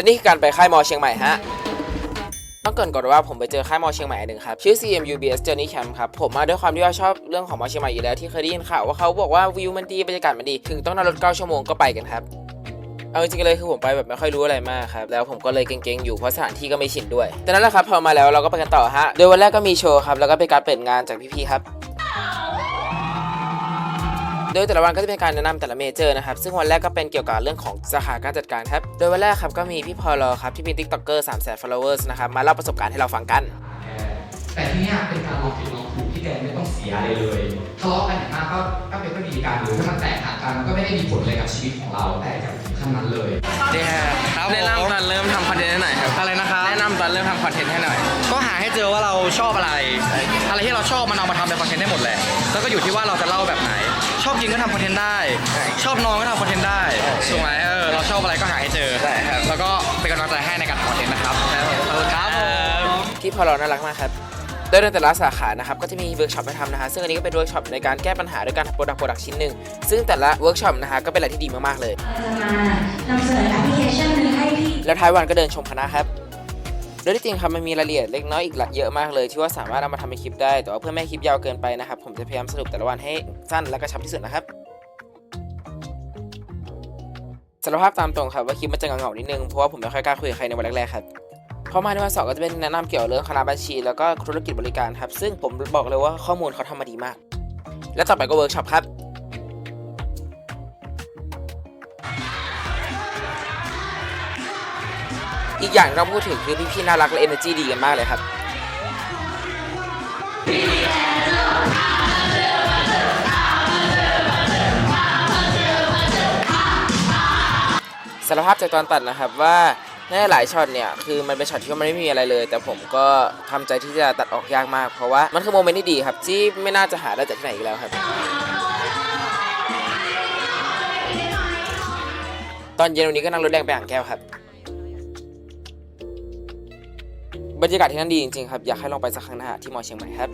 และนี่คือการไปค่ายมอเชียงใหม่ฮะต้องเกินก่อนว่าผมไปเจอค่ายมอเชียงใหม่อันหนึ่งครับ ชื่อ CMUBS Journey Camp ครับ ผมมาด้วยความที่ว่าชอบเรื่องของมอเชียงใหม่อยู่แล้วที่เคยได้ยินข่าวว่าเขาบอกว่าวิวมันดีบรรยากาศมันดี ถึงต้องนั่งรถ9ชั่วโมงก็ไปกันครับ เอาจริงๆเลยคือผมไปแบบไม่ค่อยรู้อะไรมากครับ แล้วผมก็เลยเก่งๆอยู่เพราะสถานที่ก็ไม่ชินด้วยแต่นั่นแหละครับพอมาแล้วเราก็ไปกันต่อฮะโดยวันแรกก็มีโชว์ครับแล้วก็เป็นการเปิดงานจากพี่ๆครับ โดยแต่ละวันก็จะเป็นการแนะนำแต่ละเมเจอร์นะครับ ซึ่งวันแรกก็เป็นเกี่ยวกับเรื่องของสาขาการจัดการครับ โดยวันแรกครับก็มีพี่พอลครับที่เป็น TikToker 3 0 0 0 0 followers นะครับมาเล่าประสบการณ์ให้เราฟังกัน แต่ที่เนี่ยเป็นการลองผิดลองถูกที่แกไม่ต้องเสียอะไรเลยทะเลาะกันอย่างมากก็ก็เป็นก็ดีกันหรือถ้ามันแตกหักกันมันก็ไม่ได้มีผลอะไรกับชีวิตของเราแต่กับถึงขั้นนั้นเลยเนี่ยครับแนะนำตอนเริ่มทำคอนเทนต์ให้หน่อยครับอะไรนะครับแนะนำตอนเริ่มทำคอนเทนต์ให้หน่อย ก็หาให้เจอว่าเราชอบอะไร อะไรที่เราชอบมันเอามาทำเป็นคอนเทนต์ได้หมดแหละแล้วก็อยู่ที่ว่าเราจะเล่าแบบไหนชอบ กินก็ทำคอนเทนต์ได้ ชอบนอนก็ทำคอนเทนต์ได้ถูกไหมเออเราชอบอะไรก็หาให้เจอได้ครับ แล้วก็เป็นกำลังใจให้ในการทำคอนเทนต์นะครับขอบคุณครับผมพี่พอลน่ารักมากครับโดยในแต่ละสาขานะครับก็จะมีเวิร์กช็อปให้ทำนะฮะซึ่งอันนี้ก็เป็นเวิร์กช็อปในการแก้ปัญหาด้วยการทำโปรดักต์โปรดักต์ชิ้นหนึ่งซึ่งแต่ละเวิร์กช็อปนะฮะก็เป็นอะไรที่ดีมากๆเลย จะมานำเสนอแอปพลิเคชันหนึ่งให้พี่ แล้วท้ายวันก็เดินชมคณะครับ โดยที่จริงครับมันมีรายละเอียดเล็กน้อยอีกเยอะมากเลย ที่ว่าสามารถเอามาทำเป็นคลิปได้ แต่ว่าเพื่อไม่ให้คลิปยาวเกินไปนะครับ ผมจะพยายามสรุปแต่ละวันให้สั้นและกระชับที่สุดนะครับสารภาพตามตรงครับว่าคลิปมันจะเหงาๆนิดนึงเพราะว่าผมไม่ค่อยกล้าคุยกับใครในวันแรกๆครับพอมาในวันสองก็จะเป็นแนะนำเกี่ยวกับเรื่องคณะบัญชี แล้วก็ธุรกิจบริการครับ ซึ่งผมบอกเลยว่าข้อมูลเขาทำมาดีมาก และต่อไปก็เวิร์กช็อปครับ อีกอย่างที่ต้องพูดถึงคือพี่ๆน่ารักและ energy ดีกันมากเลยครับสารภาพจากตอนตัดนะครับว่าในหลายช็อตเนี่ยคือมันเป็นช็อตที่มันไม่มีอะไรเลย แต่ผมก็ทำใจที่จะตัดออกยากมาก เพราะว่ามันคือโมเมนต์ที่ดีครับที่ไม่น่าจะหาได้จากที่ไหนอีกแล้วครับ ตอนเย็นวันนี้ก็นั่งรถแดงไปอ่างแก้วครับ บรรยากาศที่นั่นดีจริงๆครับ อยากให้ลองไปสักครั้งนะฮะที่มอเชียงใหม่ครับ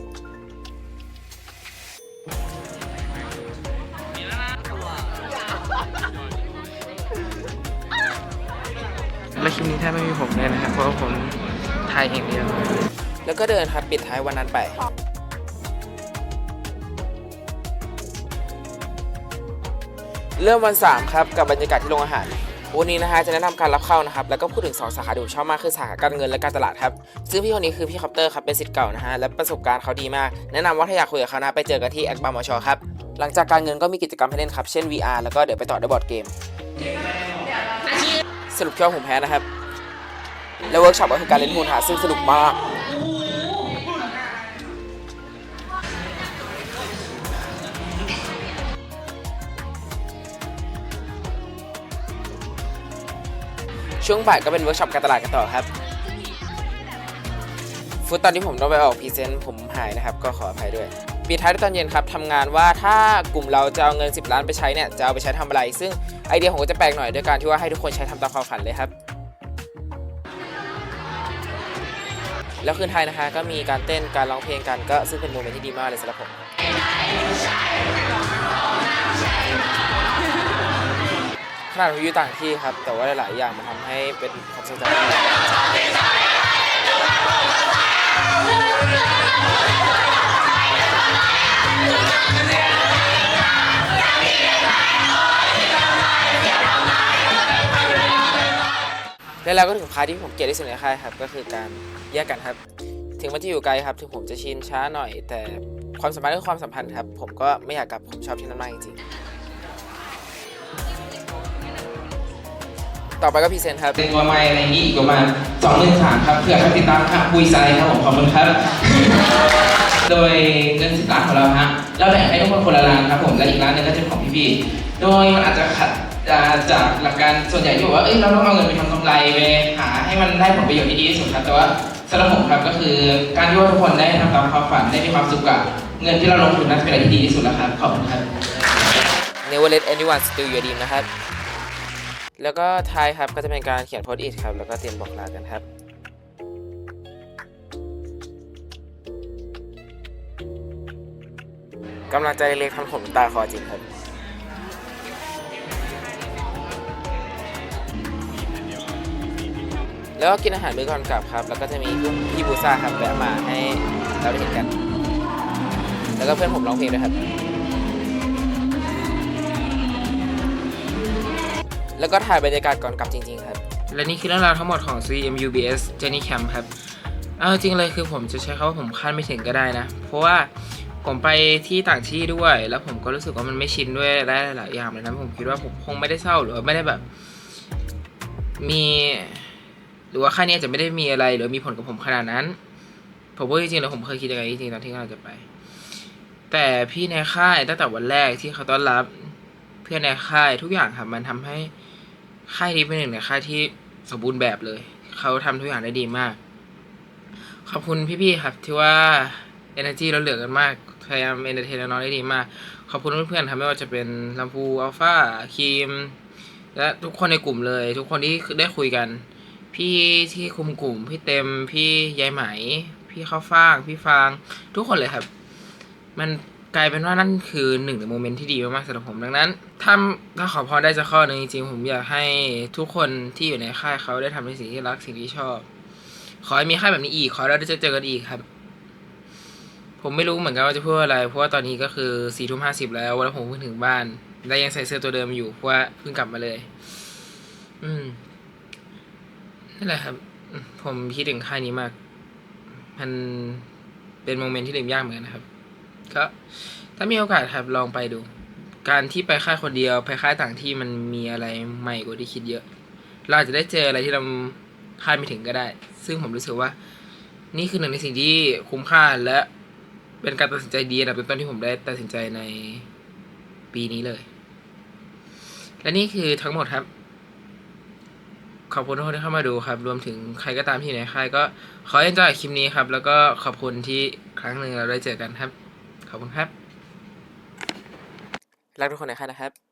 และคลิปนี้แทบไม่มีผมเลยนะครับ เพราะว่าผมถ่ายเองเดียวแล้วก็เดินครับปิดท้ายวันนั้นไป เริ่มวัน 3 ครับกับบรรยากาศที่โรงอาหาร วันนี้นะฮะจะแนะนำการรับเข้านะครับแล้วก็พูดถึง 2 สาขาที่ชอบมากคือสาขาการเงินและการตลาดครับซึ่งพี่คนนี้คือพี่คอปเตอร์ครับเป็นสิทธิ์เก่านะฮะและประสบการณ์เขาดีมากแนะนำว่าถ้าอยากคุยกับเขานะไปเจอกันที่แอคบาร์มอชครับหลังจากการเงินก็มีกิจกรรมให้เล่นครับเช่น VR แล้วก็เดี๋ยวไปต่อด้วยบอร์ดเกมสรุปแค่ว่าผมแพ้นะครับ แล้วเวิร์กช็อปก็คือการเล่นหุ้นหาซึ่งสนุกมาก ช่วงบ่ายก็เป็นเวิร์กช็อปการตลาดกันต่อครับฟุตตอนที่ผมต้องไปออกพรีเซนต์ผมหายนะครับ ก็ขออภัยด้วยปีท้ายด้วยตอนเย็นครับทำงานว่าถ้ากลุ่มเราจะเอาเงิน 10 ล้านไปใช้เนี่ยจะเอาไปใช้ทำอะไร ซึ่งไอเดียผมก็จะแปลกหน่อยด้วยการที่ว่าให้ทุกคนใช้ทำตามความฝันเลยครับ แล้วคืนไทายนะคะก็มีการเต้นการร้องเพลงกันก็ซึ่งเป็นโมเมนต์ที่ดีมากเลยสำหรับผม ขนาดผมอยู่ต่างที่ครับ แต่ว่าหลาย ๆ อย่างมันทำให้เป็นความทรงจำที่ดีแล้วเราก็ถึงพาร์ทที่ผมเกลียดที่สุดในค่ายครับ ก็คือการแยกกันครับ ถึงมันจะอยู่ไกลครับ ถึงผมจะชินช้าหน่อย แต่ความสัมพันธ์ก็คือความสัมพันธ์ครับ ผมก็ไม่อยากกลับผมชอบที่นั่นมากจริงๆ ต่อไปก็พรีเซนต์ครับ เป็นตัวไม้อะไรนี้อีกประมาณสองหมื่นสามครับเผื่อใครติดตามครับปุยไซครับผมขอบคุณครับ โดยเงินสิบล้านของเราฮะเราแบ่งให้ทุกคนคนละล้านครับผมและอีกล้านหนึงก็จะเป็นของพี่ๆโดยมันอาจจะขัดอ่าจากหลักการส่วนใหญ่ที่บอกว่าเอ้ยเราต้องเอาเงินไปทำกำไรไปหาให้มันได้ผลประโยชน์ที่ดีที่สุดครับแต่ว่าสำหรับผมครับก็คือการที่ว่าทุกคนได้ทำตามความฝันได้มีความสุขกับเงินที่เราลงทุนนั้นเป็นอะไรที่ดีที่สุดแล้วครับขอบคุณครับ Never let anyone steal your dream นะครับ แล้วก็ท้ายครับก็จะเป็นการเขียนโพสต์อิทครับ แล้วก็เตรียมบอกลากันครับกำลังใจเล็กทำผมตาคอจริงครับแล้วก็กินอาหารมื้อก่อนกลับครับ แล้วก็จะมีพี่บูซ่าครับแวะมาให้เราได้เห็นกัน แล้วก็เพื่อนผมร้องเพลงด้วยครับ แล้วก็ถ่ายบรรยากาศก่อนกลับจริง ๆ ครับ และนี่คือเรื่องราวทั้งหมดของ CMUBS Journey Camp ครับเอาจริงเลยคือผมจะใช้คำว่าผมคาดไม่ถึงก็ได้นะ เพราะว่าผมไปที่ต่างที่ด้วย แล้วผมก็รู้สึกว่ามันไม่ชินด้วยได้หลายอย่างเลยนะผมคิดว่าผมคงไม่ได้เศร้าหรือว่าไม่ได้แบบ มี หรือว่าค่ายนี้จะไม่ได้มีอะไร หรือมีผลกับผมขนาดนั้น ผมว่าจริงๆแล้วผมเคยคิดยังไงจริงๆตอนที่เราจะไป แต่พี่ในค่ายตั้งแต่วันแรกที่เขาต้อนรับ เพื่อนในค่ายทุกอย่างครับมันทำให้ ค่ายนี้เป็นหนึ่งในค่ายที่สมบูรณ์แบบเลย เขาทำทุกอย่างได้ดีมาก ขอบคุณพี่ๆครับที่ว่า energy เราเหลือกันมาก พยายาม entertain น้องได้ดีมาก ขอบคุณเพื่อนๆครับไม่ว่าจะเป็นลำพูอัลฟาคีม และทุกคนในกลุ่มเลย ทุกคนที่ได้คุยกัน พี่ที่คุมกลุ่ม พี่เต็ม พี่ยายไหม พี่ข้าวฟ่าง พี่ฟาง ทุกคนเลยครับ มัน กลายเป็นว่านั่นคือหนึ่งในโมเมนต์ที่ดีมากๆสำหรับผมดังนั้น ถ้าถ้าขอพรได้จะข้อหนึงจริงๆผมอยากให้ทุกคนที่อยู่ในค่ายเขาได้ทำในสิ่งที่รักสิ่งที่ชอบ ขอให้มีค่ายแบบนี้อีก ขอให้เราได้เจอเจอกันอีกครับ ผมไม่รู้เหมือนกันว่าจะพูดอะไร เพราะว่าตอนนี้ก็คือสี่ทุ่มห้าสิบแล้วแล้วผมเพิ่งถึงบ้านและยังใส่เสื้อตัวเดิมอยู่เพราะว่าเพิ่งกลับมาเลย อืมนั่นแหละครับ ผมคิดถึงค่ายนี้มาก มันเป็นโมเมนต์ที่ลืมยากเหมือนกันนะครับ ก็ถ้ามีโอกาสครับลองไปดู การที่ไปค่ายคนเดียว ไปค่ายต่างที่มันมีอะไรใหม่กว่าที่คิดเยอะ เราอาจจะได้เจออะไรที่เราคาดไม่ถึงก็ได้ ซึ่งผมรู้สึกว่า นี่คือหนึ่งในสิ่งที่คุ้มค่าและเป็นการตัดสินใจดีอันดับต้นที่ผมได้ตัดสินใจในปีนี้เลย และนี่คือทั้งหมดครับ ขอบคุณทุกคนที่เข้ามาดูครับ รวมถึงใครก็ตามที่อยู่ในค่ายก็ขอเอ็นจอยคลิปนี้ครับ แล้วก็ขอบคุณที่ครั้งหนึ่งเราได้เจอกันครับ ขอบคุณครับ รักทุกคนในค่ายนะครับ